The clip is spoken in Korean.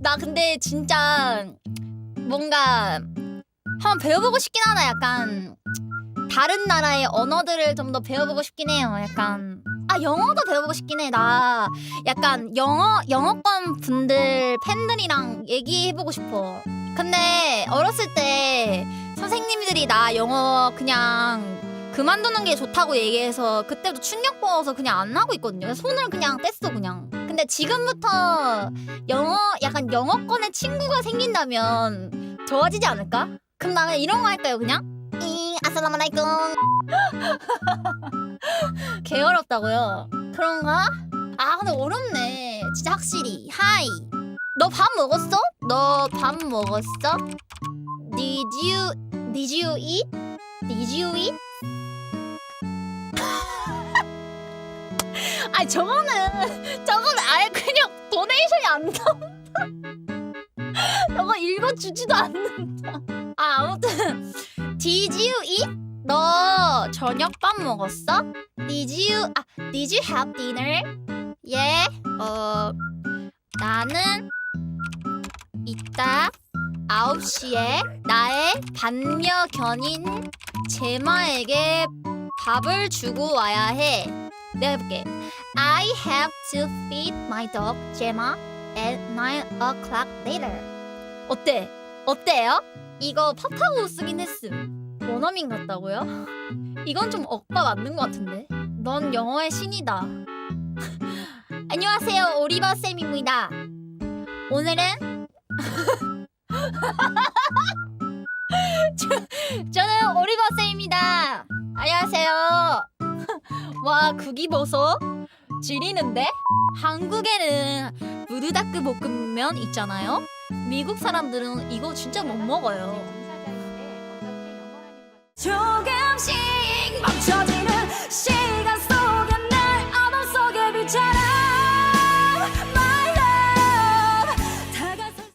나 근데 진짜 뭔가 한번 배워보고 싶긴 하다. 약간 다른 나라의 언어들을 좀 더 배워보고 싶긴 해요. 약간 아 영어도 배워보고 싶긴 해. 나 약간 영어 영어권 분들 팬들이랑 얘기해보고 싶어. 근데 어렸을 때 선생님들이 나 영어 그냥 그만두는 게 좋다고 얘기해서 그때도 충격 먹어서 그냥 안 하고 있거든요. 손을 그냥 뗐어 그냥. 근데 지금부터 영어 약간 영어권의 친구가 생긴다면 좋아지지 않을까? 그럼 나는 이런 거 할까요 그냥? 잉 아살라마라이쿰 개 어렵다고요? 그런가? 아 근데 어렵네 진짜 확실히 하이 너 밥 먹었어? 너 밥 먹었어? Did you Did you eat? Did you eat? 아니 저거는 저거는 아예 그냥 도네이션이 안 나온다 저거 읽어주지도 않는다 아 아무튼 Did you eat? 너 저녁밥 먹었어? Did you 아 Did you have dinner? 예. 어 나는 이따 9시에 나의 반려 견인 제마에게 밥을 주고 와야 해. 내가 해볼게. I have to feed my dog Gemma at 9 o'clock later. 어때? 어때요? 이거 팝하고 쓰긴 했음. 원어민 같다고요? 이건 좀 억바 맞는 것 같은데. 넌 영어의 신이다. 안녕하세요, 오리버 쌤입니다. 오늘은 저, 저는 오리버 쌤입니다. 안녕하세요. 와 국이버섯 지리는데? 한국에는 부르다크 볶음면 있잖아요. 미국 사람들은 이거 진짜 못 먹어요. 조금씩 멈춰